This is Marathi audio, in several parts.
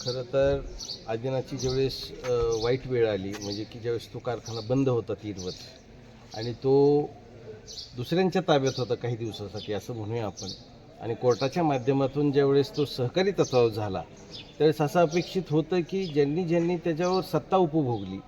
खरं तर आदिनाची ज्यावेळेस वाईट वेळ आली म्हणजे की ज्यावेळेस तो कारखाना बंद होता तीन वर्ष आणि तो दुसऱ्यांच्या ताब्यात होता काही दिवसासाठी असं म्हणूया आपण. आणि कोर्टाच्या माध्यमातून ज्यावेळेस तो सहकारी तत्वावर झाला त्यावेळेस असं अपेक्षित होतं की ज्यांनी ज्यांनी त्याच्यावर सत्ता उपभोगली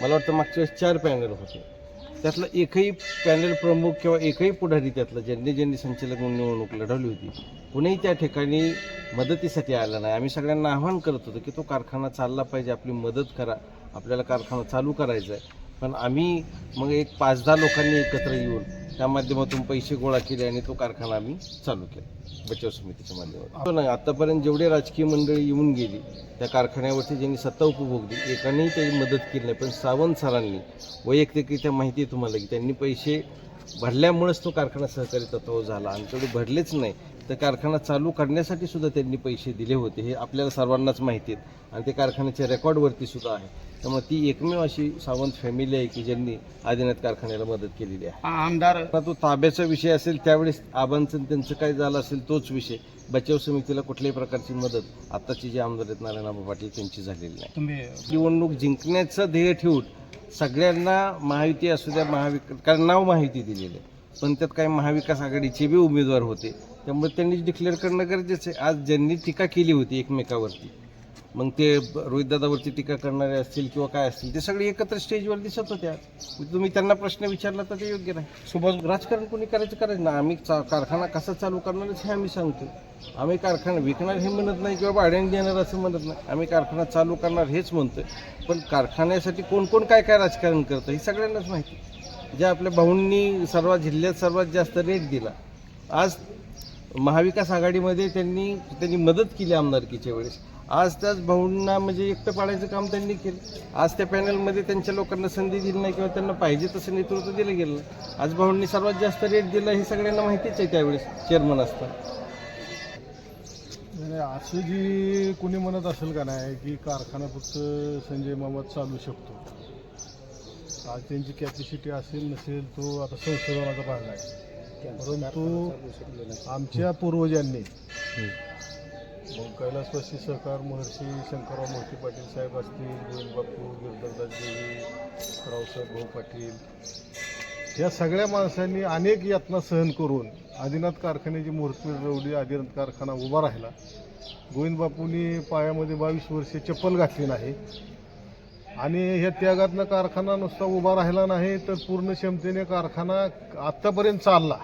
मला वाटतं मागच्या वेळेस चार पॅनल होते. त्यातलं एकही पॅनल प्रमुख किंवा एकही पुढारी त्यातलं ज्यांनी ज्यांनी संचालक म्हणून निवडणूक लढवली होती कुणीही त्या ठिकाणी मदतीसाठी आला नाही. आम्ही सगळ्यांना आव्हान करत होतो की तो कारखाना चालला पाहिजे आपली मदत करा आपल्याला कारखाना चालू करायचा आहे पण आम्ही मग एक पाच दहा लोकांनी एकत्र येऊन त्या माध्यमातून पैसे गोळा केले आणि तो कारखाना आम्ही चालू केला बचाव समितीच्या माध्यमातून. नाही आतापर्यंत जेवढे राजकीय मंडळी येऊन गेली त्या कारखान्यावरती ज्यांनी सत्ता उपभोगली एकानेही त्याची मदत केली नाही. पण सावंत सरांनी वैयक्तिकरित्या माहिती आहे तुम्हाला की त्यांनी पैसे भरल्यामुळेच तो कारखाना सहकारी तत्व झाला. आणि तेवढे भरलेच नाही. तर कारखाना चालू करण्यासाठी सुद्धा त्यांनी पैसे दिले होते हे आपल्याला सर्वांनाच माहिती आहेत. आणि ते कारखान्याच्या रेकॉर्डवरती सुद्धा आहे. त्यामुळे ती एकमेव अशी सावंत फॅमिली आहे की ज्यांनी आदिनाथ कारखान्याला मदत केलेली आहे. आमदार तो ताब्याचा विषय असेल त्यावेळेस आबांचं त्यांचं काय झालं असेल तोच विषय. बचाव समितीला कुठल्याही प्रकारची मदत आत्ताची जे आमदार आहेत नारायणबाबा पाटील त्यांची झालेली नाही. निवडणूक जिंकण्याचं ध्येय ठेवून सगळ्यांना महायुती असू द्या महाविकास कारण नाव महायुती दिलेलं आहे. पण त्यात काही महाविकास आघाडीचे बी उमेदवार होते. त्यामुळे त्यांनी डिक्लेअर करणं गरजेचं आहे. आज ज्यांनी टीका केली होती एकमेकावरती मग ते रोहितदादावरती टीका करणारे असतील किंवा काय असतील ते सगळे एकत्र स्टेजवर दिसत होते आज. म्हणजे तुम्ही त्यांना प्रश्न विचारला तर ते योग्य नाही. सुभाष राजकारण कोणी करायचं करायचं ना आम्ही चा- कारखाना कसा चालू करणारच हे आम्ही सांगतो आम्ही कारखाना विकणार हे म्हणत नाही किंवा भाड्याने देणार असं म्हणत नाही. आम्ही कारखाना चालू करणार हेच म्हणतो पण कारखान्यासाठी कोण कोण काय काय राजकारण करतं हे सगळ्यांनाच माहिती. जे आपल्या भाऊंनी सर्वात जिल्ह्यात सर्वात जास्त रेट दिला. आज महाविकास आघाडीमध्ये त्यांनी त्यांनी मदत केली आमदारकीच्या वेळेस. आज त्याच भाऊंना म्हणजे एकटं पाडायचं काम त्यांनी केलं. आज त्या पॅनलमध्ये त्यांच्या लोकांना संधी दिली नाही किंवा त्यांना पाहिजे तसं नेतृत्व दिलं गेलं आज भाऊंनी सर्वात जास्त रेट दिला हे सगळ्यांना माहितीच आहे त्यावेळेस चेअरमन असतात असं जी कोणी म्हणत असेल का नाही की कारखाना फक्त संजय मामात चालू शकतो. आज त्यांची कॅपॅसिटी असेल नसेल तो आता संशोधनाचा भाग आहे. परंतु आमच्या पूर्वजांनी मग कैलासवासी सहकार महर्षी शंकरराव मोहिते पाटील साहेब असतील गोविंद बापू गिरधरदास देवी रावसाहेब भाऊ पाटील या सगळ्या माणसांनी अनेक यातना सहन करून आदिनाथ कारखान्याची मूर्ती रवली आदिनाथ कारखाना उभा राहिला. गोविंद बापूंनी पायामध्ये बावीस वर्षे चप्पल घातली नाही. आणि ह्या त्यागातनं कारखाना नुसता उभा राहिला नाही तर पूर्ण क्षमतेने कारखाना आत्तापर्यंत चालला.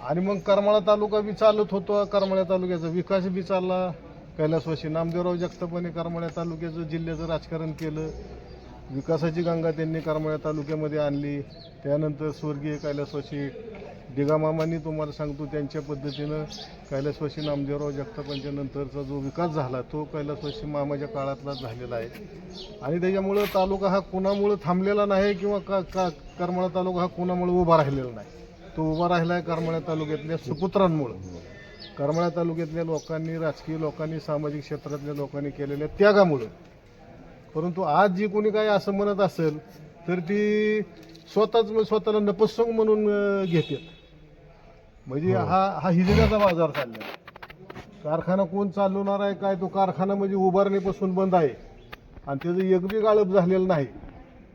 आणि मग करमाळा तालुका बी चालत होतो करमाळ्या तालुक्याचा विकास बी चालला. कैलासवाशी नामदेवराव जगतापाने करमाळ्या तालुक्याचं जिल्ह्याचं राजकारण केलं. विकासाची गंगा त्यांनी करमाळ्या तालुक्यामध्ये आणली. त्यानंतर स्वर्गीय कैलासवाशी दिगामामांनी तुम्हाला सांगतो त्यांच्या पद्धतीनं कैलासवासी नामदेवराव जगतापांच्या नंतरचा जो विकास झाला तो कैलासवासी मामाच्या काळातला झालेला आहे. आणि त्याच्यामुळं तालुका हा कुणामुळं थांबलेला नाही किंवा का का करमाळा तालुका हा कुणामुळे उभा राहिलेला नाही. तो उभा राहिला आहे करमाळ्या तालुक्यातल्या सुपुत्रांमुळं. करमाळा तालुक्यातल्या लोकांनी राजकीय लोकांनी सामाजिक क्षेत्रातल्या लोकांनी केलेल्या त्यागामुळं. परंतु आज जी कोणी काय असं म्हणत असेल तर ती स्वतःच स्वतःला नपसंग म्हणून घेतात. म्हणजे हा. हा हिजड्याचा बाजार चालला कारखाना कोण चालवणार आहे काय तो कारखाना म्हणजे उभारणीपासून बंद आहे. आणि त्याचं एक बी गाळप झालेलं नाही.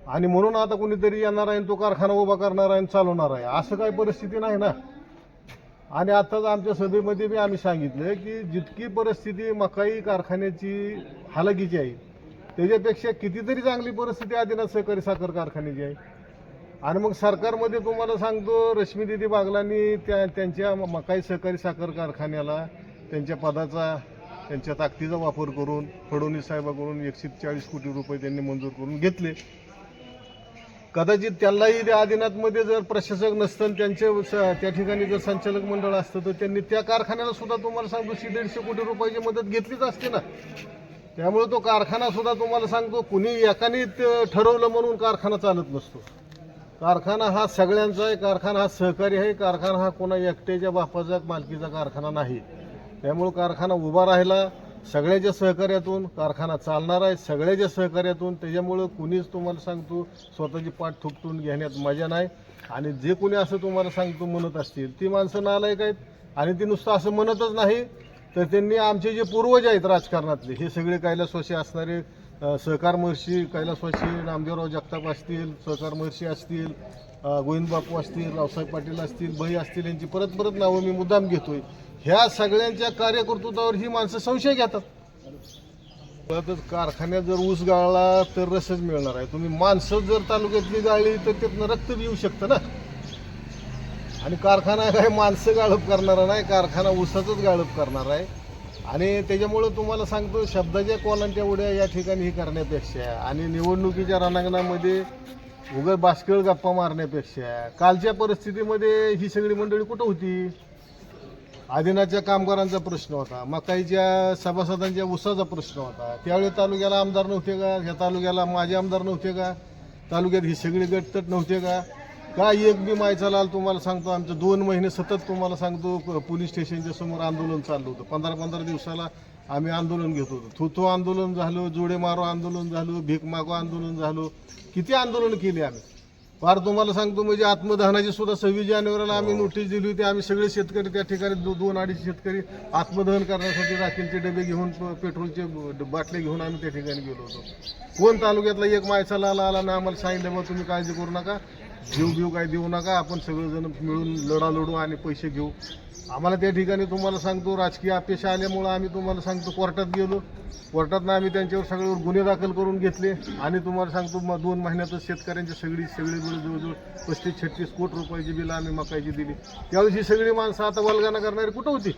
आणि म्हणून आता कोणीतरी येणार आहे आणि तो कारखाना उभा करणार आहे आणि चालवणार आहे. असं काही परिस्थिती नाही ना. आणि आताच आमच्या सभेमध्ये बी आम्ही सांगितलं की जितकी परिस्थिती मकाई कारखान्याची हालाकीची आहे त्याच्यापेक्षा कितीतरी चांगली परिस्थिती आदिनाथ सहकारी साखर कारखान्याची आहे. आणि मग सरकारमध्ये तुम्हाला सांगतो रश्मी दिदी बागलांनी त्या त्यांच्या मकाई सहकारी साखर कारखान्याला त्यांच्या पदाचा त्यांच्या ताकदीचा वापर करून फडणवीस साहेबाकडून एकशे चाळीस कोटी रुपये त्यांनी मंजूर करून घेतले. कदाचित त्यांनाही त्या आदिनाथमध्ये जर प्रशासक नसतं आणि त्यांचे स- त्या ठिकाणी जर संचालक मंडळ असतं तर त्यांनी त्या कारखान्याला सुद्धा तुम्हाला सांगतो शे दीडशे कोटी रुपयाची मदत घेतलीच असते ना. त्यामुळे तो कारखाना सुद्धा तुम्हाला सांगतो कुणी एकाने ठरवलं म्हणून कारखाना चालत नसतो. कारखाना हा सगळ्यांचा आहे कारखाना हा सहकारी आहे कारखाना हा कोणा एकट्याच्या बापाचा मालकीचा कारखाना नाही. त्यामुळं कारखाना उभा राहिला सगळ्याच्या सहकार्यातून कारखाना चालणार आहे सगळ्याच्या सहकार्यातून. त्याच्यामुळं कुणीच तुम्हाला सांगतो स्वतःची पाठ थुपटून घेण्यात मजा नाही. आणि जे कोणी असं तुम्हाला सांगतो म्हणत असतील ती माणसं नालायक आहेत. आणि ती नुसतं असं म्हणतच नाही तर त्यांनी आमचे जे पूर्वज आहेत राजकारणातले हे सगळे कायला स्वशी असणारे सहकार महर्षी कैलासवासी नामदेवराव जगताप असतील सहकार महर्षी असतील गोविंदबापू गोविंद बापू असतील रावसाहेब पाटील असतील बही असतील यांची परत परत नावं मी मुद्दाम घेतोय. ह्या सगळ्यांच्या कार्यकर्तृत्वावर ही माणसं संशय घेतात. परतच कारखान्यात जर ऊस गाळला तर रसच मिळणार आहे. तुम्ही माणसं जर तालुक्यातली गाळली तर त्यातनं रक्त येऊ शकतं ना? आणि कारखाना काय माणसं गाळप करणारा नाही कारखाना ऊसाचंच गाळप करणार आहे. आणि त्याच्यामुळं तुम्हाला सांगतो शब्दाच्या कोलांच्या उड्या या ठिकाणी ही करण्यापेक्षा आणि निवडणुकीच्या रणांगणामध्ये उगाच बास्कळ गप्पा मारण्यापेक्षा कालच्या परिस्थितीमध्ये ही सगळी मंडळी कुठं होती? आदिनाच्या कामगारांचा प्रश्न होता मकाईच्या सभासदांच्या उसाचा प्रश्न होता. त्यावेळी तालुक्याला आमदार नव्हते का? ह्या तालुक्याला माझे आमदार नव्हते का? तालुक्यात ही सगळी गटतट नव्हते का? काय एक बी मायचा लाल तुम्हाला सांगतो आमचं दोन महिने सतत तुम्हाला सांगतो पोलीस स्टेशनच्या समोर आंदोलन चाललं होतं. पंधरा पंधरा दिवसाला आम्ही आंदोलन घेत होतो. थुथो आंदोलन झालं जोडे मारो आंदोलन झालं भीक मागो आंदोलन झालं. किती आंदोलन केली आम्ही? फार तुम्हाला सांगतो म्हणजे आत्मदहनाची सुद्धा सव्वीस जानेवारीला आम्ही नोटीस दिली होती आम्ही सगळे शेतकरी त्या ठिकाणी दो, दोन अडीच शेतकरी आत्मदहन करण्यासाठी राखीलचे डबे घेऊन प- पेट्रोलचे बाटले घेऊन आम्ही त्या ठिकाणी गेलो होतो. कोण तालुक्यातला एक मायसाला आला आला ना आम्हाला सांगितलं बा तुम्ही काळजी करू नका. जीव घेऊ काय देऊ नका आपण सगळेजण मिळून लढा लढू आणि पैसे घेऊ. आम्हाला त्या ठिकाणी तुम्हाला सांगतो राजकीय अपेक्षा आल्यामुळं आम्ही तुम्हाला सांगतो कोर्टात गेलो. कोर्टातनं आम्ही त्यांच्यावर सगळ्यावर गुन्हे दाखल करून घेतले. आणि तुम्हाला सांगतो मग दोन महिन्यातच शेतकऱ्यांची सगळी सगळी बिलं जवळजवळ पस्तीस छत्तीस कोटी रुपयाची बिलं आम्ही मकायची दिली. त्यावेळेस ही सगळी माणसं आता वल्गाना करणारी कुठं होती?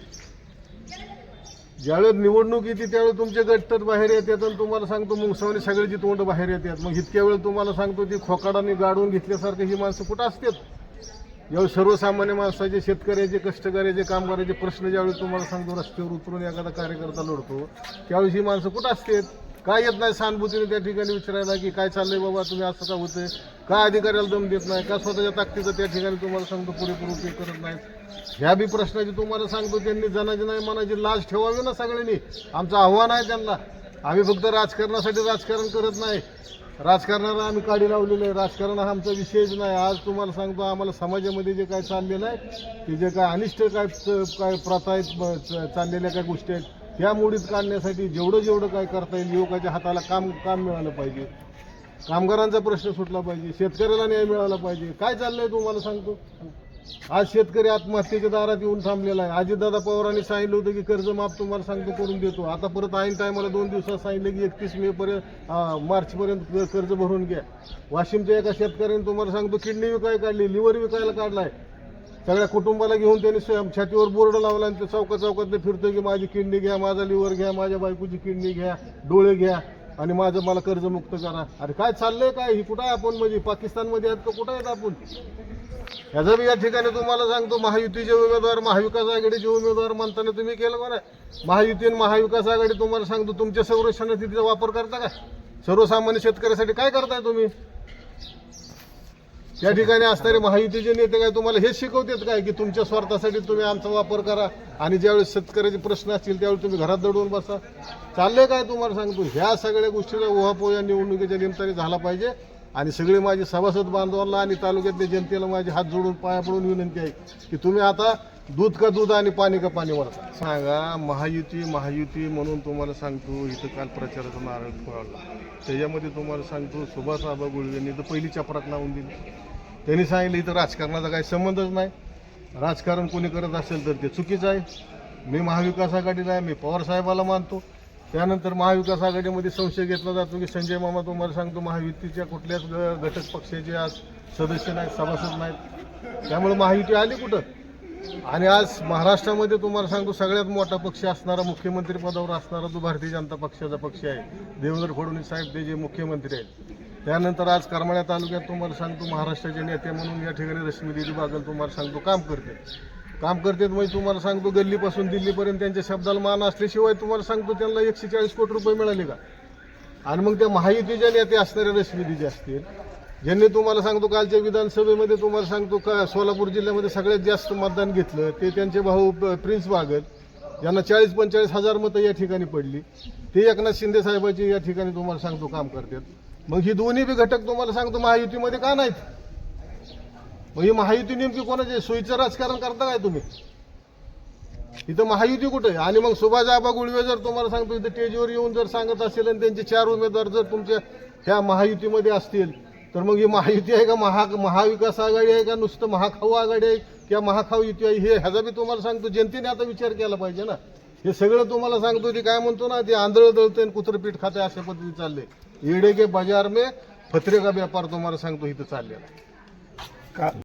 ज्यावेळेस निवडणूक येते त्यावेळेस तुमचे गट तर बाहेर येतात आणि तुम्हाला सांगतो मुंगसावणी सगळ्याची तोंड बाहेर येतात. मग इतक्या वेळ तुम्हाला सांगतो ती खोकाडाने गाडून घेतल्यासारखी ही माणसं कुठं असतात? ज्यावेळी सर्वसामान्य माणसाचे शेतकऱ्याचे कष्टकऱ्याचे कामगाराचे प्रश्न ज्यावेळी तुम्हाला सांगतो रस्त्यावर उतरून एखादा कार्यकर्ता लढतो त्यावेळी ही माणसं कुठं असतात? काय येत नाही सहानुभूतीने त्या ठिकाणी विचारायला की काय चाललंय बाबा तुम्ही असं का होतंय? का अधिकाऱ्याला दम देत नाही? का स्वतःच्या ताकदीचं त्या ठिकाणी तुम्हाला सांगतो पुरेपूर उपयोग करत नाहीत? ह्या बी प्रश्नाची तुम्हाला सांगतो त्यांनी जनाची नाही मनाची लाज ठेवावी ना सगळ्यांनी. आमचं आव्हान आहे त्यांना. आम्ही फक्त राजकारणासाठी राजकारण करत नाही. राजकारणाला आम्ही काढी लावलेलं आहे. राजकारण हा आमचा विषयच नाही. आज तुम्हाला सांगतो आम्हाला समाजामध्ये जे काय चाललेलं आहे ते जे काय अनिष्ट काय काय प्रथा आहेत ब- चाललेल्या काय गोष्टी आहेत त्या मोडीत काढण्यासाठी जेवढं जेवढं काय करता येईल युवकाच्या हाताला काम काम मिळालं पाहिजे. कामगारांचा प्रश्न सुटला पाहिजे शेतकऱ्याला न्याय मिळाला पाहिजे. काय चाललंय तुम्हाला सांगतो? आज शेतकरी आत्महत्येच्या दारात येऊन थांबलेला आहे. अजितदादा पवारांनी सांगितलं होतं की कर्ज माफ तुम्हाला सांगतो करून देतो. आता परत ऐन टायमाला दोन दिवसात सांगितलं की एकतीस मे पर्यंत मार्चपर्यंत कर्ज भरून घ्या. वाशिमच्या एका शेतकऱ्याने तुम्हाला सांगतो किडनी विकाय काढली लिव्हर विकायला काढलाय. सगळ्या कुटुंबाला घेऊन त्यांनी छातीवर बोर्ड लावला आणि ते चौका चौकात फिरतोय की माझी किडनी घ्या माझा लिव्हर घ्या माझ्या बायकोची किडनी घ्या डोळे घ्या आणि माझं मला कर्जमुक्त करा. अरे काय चाललंय काय? ही कुठं आहे आपण म्हणजे? पाकिस्तानमध्ये आहेत का? कुठं आहेत आपण? ह्याचा बी या ठिकाणी तुम्हाला सांगतो महायुतीचे उमेदवार महाविकास आघाडीचे उमेदवार म्हणताना तुम्ही केलं बरं. महायुती आणि महाविकास आघाडी तुम्हाला सांगतो तुमच्या संरक्षण निधीचा वापर करता का सर्वसामान्य शेतकऱ्यासाठी काय करताय तुम्ही? या ठिकाणी असणारे महायुतीचे नेते काय तुम्हाला हेच शिकवतात काय की तुमच्या स्वार्थासाठी तुम्ही आमचा वापर करा? आणि ज्यावेळेस शेतकऱ्याचे प्रश्न असतील त्यावेळी तुम्ही घरात दडवून बसा. चाललंय काय तुम्हाला सांगतो? ह्या सगळ्या गोष्टीला उहापोह या निवडणुकीच्या निमित्ताने झाला पाहिजे. आणि सगळे माझे सभासद बांधवांना आणि तालुक्यातल्या जनतेला माझे हात जोडून पाया पडून विनंती आहे की तुम्ही आता दूध का दूध आणि पाणी का पाणी वरता सांगा महायुती महायुती म्हणून तुम्हाला सांगतो इथं काल प्रचाराचा नारळ फोडला त्याच्यामध्ये तुम्हाला सांगतो सुभाष आबा गुळवेंनी तर पहिली चपरात लावून दिली. त्यांनी सांगितलं इथं राजकारणाचा काही संबंधच नाही. राजकारण कोणी करत असेल तर ते चुकीचं आहे. मी महाविकास आघाडीला आहे मी पवारसाहेबाला मानतो. त्यानंतर महाविकास आघाडीमध्ये संशय घेतला जातो की संजय मामा तुम्हाला सांगतो महायुतीच्या कुठल्याच ग- घटक पक्षाचे आज सदस्य नाहीत सभासद नाहीत. त्यामुळे महायुती आली कुठं? आणि आज महाराष्ट्रामध्ये तुम्हाला सांगतो सगळ्यात मोठा पक्ष असणारा मुख्यमंत्री पदावर असणारा तो भारतीय जनता पक्षाचा पक्ष आहे देवेंद्र फडणवीस साहेब ते जे मुख्यमंत्री आहेत. त्यानंतर आज करमाळ्या तालुक्यात तुम्हाला सांगतो महाराष्ट्राचे नेते म्हणून या ठिकाणी रश्मी देवी बागल तुम्हाला सांगतो काम करते. काम करते म्हणजे तुम्हाला सांगतो गल्लीपासून दिल्लीपर्यंत त्यांच्या शब्दाला मान असल्याशिवाय तुम्हाला सांगतो त्यांना एकशे चाळीस कोटी रुपये मिळाले का? आणि मग त्या महायुतीच्या नेते असणाऱ्या रश्मी दिजे असतील ज्यांनी तुम्हाला सांगतो कालच्या विधानसभेमध्ये तुम्हाला सांगतो का सोलापूर जिल्ह्यामध्ये सगळ्यात जास्त मतदान घेतलं ते त्यांचे भाऊ प्रिन्स भागत यांना चाळीस पंचेचाळीस हजार मतं या ठिकाणी पडली. ते एकनाथ शिंदे साहेबाची या ठिकाणी तुम्हाला सांगतो काम करतात. मग ही दोन्ही बी घटक तुम्हाला सांगतो महायुतीमध्ये का नाहीत? मग ही महायुती नेमकी कोणाचे? सोयीचं राजकारण करता काय तुम्ही? इथं महायुती कुठे आहे? आणि मग सुभाष आबा गुळवे जर तुम्हाला सांगतो इथं स्टेजवर येऊन जर सांगत असेल आणि त्यांचे चार उमेदवार जर तुमच्या ह्या महायुतीमध्ये असतील तर मग ही महायुती आहे का? महा महाविकास आघाडी आहे का? नुसतं महाखाऊ आघाडी आहे? किंवा महाखाऊ युती आहे? हे ह्याचा मी तुम्हाला सांगतो. जनतेने आता विचार केला पाहिजे ना. हे सगळं तुम्हाला सांगतो ते काय म्हणतो ना ते आंधळ दळते आणि पीठ खाते अशा पद्धती चालले येडे के बाजार मे फत्रे का व्यापार तुम्हाला सांगतो इथं चाललेला आहे. का